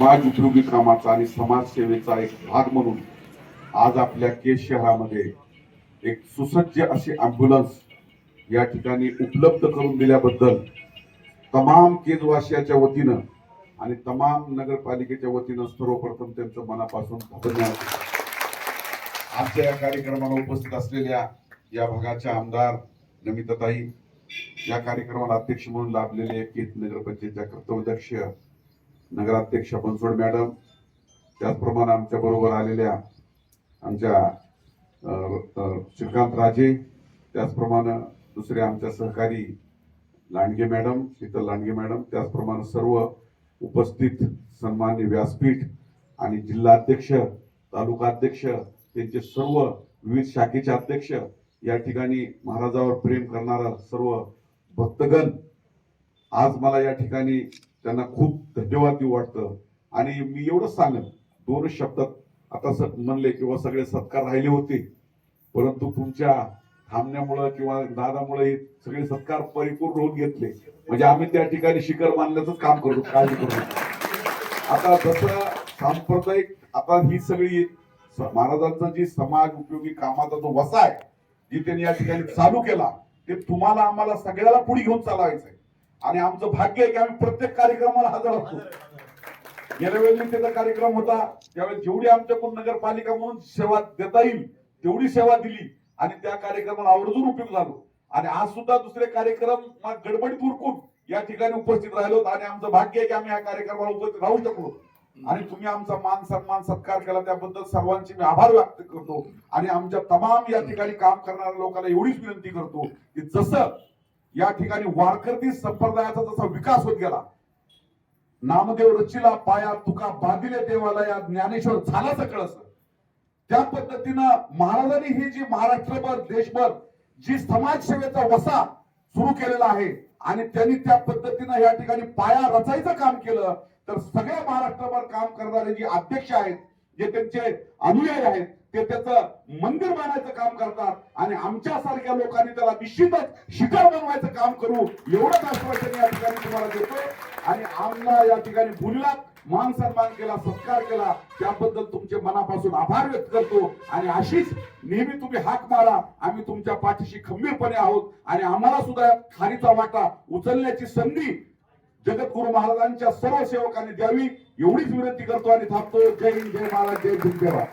समाज उपयोगी कामाचा आणि समाजसेवेचा एक भाग म्हणून आज आपल्या केस शहरामध्ये एक सुसज्ज अशी अँब्युलन्स या ठिकाणी उपलब्ध करून दिल्याबद्दल तमाम केजवासियाच्या वतीनं आणि तमाम नगरपालिकेच्या वतीनं सर्वप्रथम त्यांचं मनापासून धन्यवाद आजच्या या कार्यक्रमाला उपस्थित असलेल्या या भागाच्या आमदार नमिताताई या कार्यक्रमाला अध्यक्ष म्हणून लाभलेले केत नगरपंचायतच्या कर्तव्यदक्ष नगराध्यक्ष बनसोड मॅडम त्याचप्रमाणे आमच्या बरोबर आलेल्या आमच्या श्रीकांत राजे त्याचप्रमाणे दुसरे आमच्या सहकारी लांडगे मॅडम शीतल लांडगे मॅडम त्याचप्रमाणे सर्व उपस्थित सन्मान्य व्यासपीठ आणि जिल्हाध्यक्ष तालुकाध्यक्ष त्यांचे सर्व विविध शाखेचे अध्यक्ष या ठिकाणी महाराजावर प्रेम करणारा सर्व भक्तगण आज मला या ठिकाणी त्यांना खूप धन्यवाद देऊ वाटतं. आणि मी एवढंच सांगेन दोनच शब्दात आता स- म्हणले किंवा सगळे सत्कार राहिले होते. परंतु तुमच्या थांबण्यामुळं किंवा दादामुळे सगळे सत्कार परिपूर्ण होऊन घेतले. म्हणजे आम्ही त्या ठिकाणी शिखर मानण्याचं काम करतो काळजी करू आता जसं सांप्रदायिक आता ही सगळी महाराजांचा जी समाज उपयोगी कामाचा जो वसा आहे जी त्यांनी या ठिकाणी चालू केला ते तुम्हाला आम्हाला सगळ्याला पुढे घेऊन चालवायचंय. आणि आमचं भाग्य आहे की आम्ही प्रत्येक कार्यक्रमाला हजर असतो गेल्या वेळी त्याचा कार्यक्रम होता. त्यावेळेस जेवढी आमच्याकडून नगरपालिका म्हणून सेवा देता येईल तेवढी सेवा दिली आणि त्या कार्यक्रमाला आवर्जून उपयोग झालो. आणि आज सुद्धा दुसरे कार्यक्रम गडबडीत उरकून या ठिकाणी उपस्थित राहिलो आणि आमचं भाग्य आहे की आम्ही या कार्यक्रमाला उपस्थित राहू शकलो आणि तुम्ही आमचा मान सन्मान सत्कार केला त्याबद्दल सर्वांचे मी आभार व्यक्त करतो. आणि आमच्या तमाम या ठिकाणी काम करणाऱ्या लोकांना एवढीच विनंती करतो की जसं या ठिकाणी वारकरी संप्रदायाचा जसा विकास होत गेला नामदेव रचिला पाया तुका बांधिले देवाला या ज्ञानेश्वर झाला सकळस त्या पद्धतीनं महाराजांनी ही जी महाराष्ट्रभर देशभर जी समाजसेवेचा वसा सुरू केलेला आहे आणि त्यांनी त्या पद्धतीनं या ठिकाणी पाया रचायचं काम केलं तर सगळ्या महाराष्ट्रभर काम करणारे जे अध्यक्ष आहेत जे त्यांचे अनुयायी आहेत ते त्याचं मंदिर बांधायचं काम करतात आणि आमच्या सारख्या लोकांनी त्याला निश्चितच शिखर बनवायचं काम करू एवढंच आश्वासन या ठिकाणी तुम्हाला देतो आणि आमला या ठिकाणी बोलला मान सन्मान केला सत्कार केला त्याबद्दल तुमचे मनापासून आभार व्यक्त करतो. आणि अशीच नेहमी तुम्ही हाक मारा आम्ही तुमच्या पाठीशी खंबीरपणे आहोत. आणि आम्हाला सुद्धा खारीचा वाटा उचलण्याची संधी जगद्गुरु महाराजांच्या सर्व सेवकांनी द्यावी एवढीच विनंती करतो आणि थांबतो. जय हिंद जय महाराज जय भीमदेवा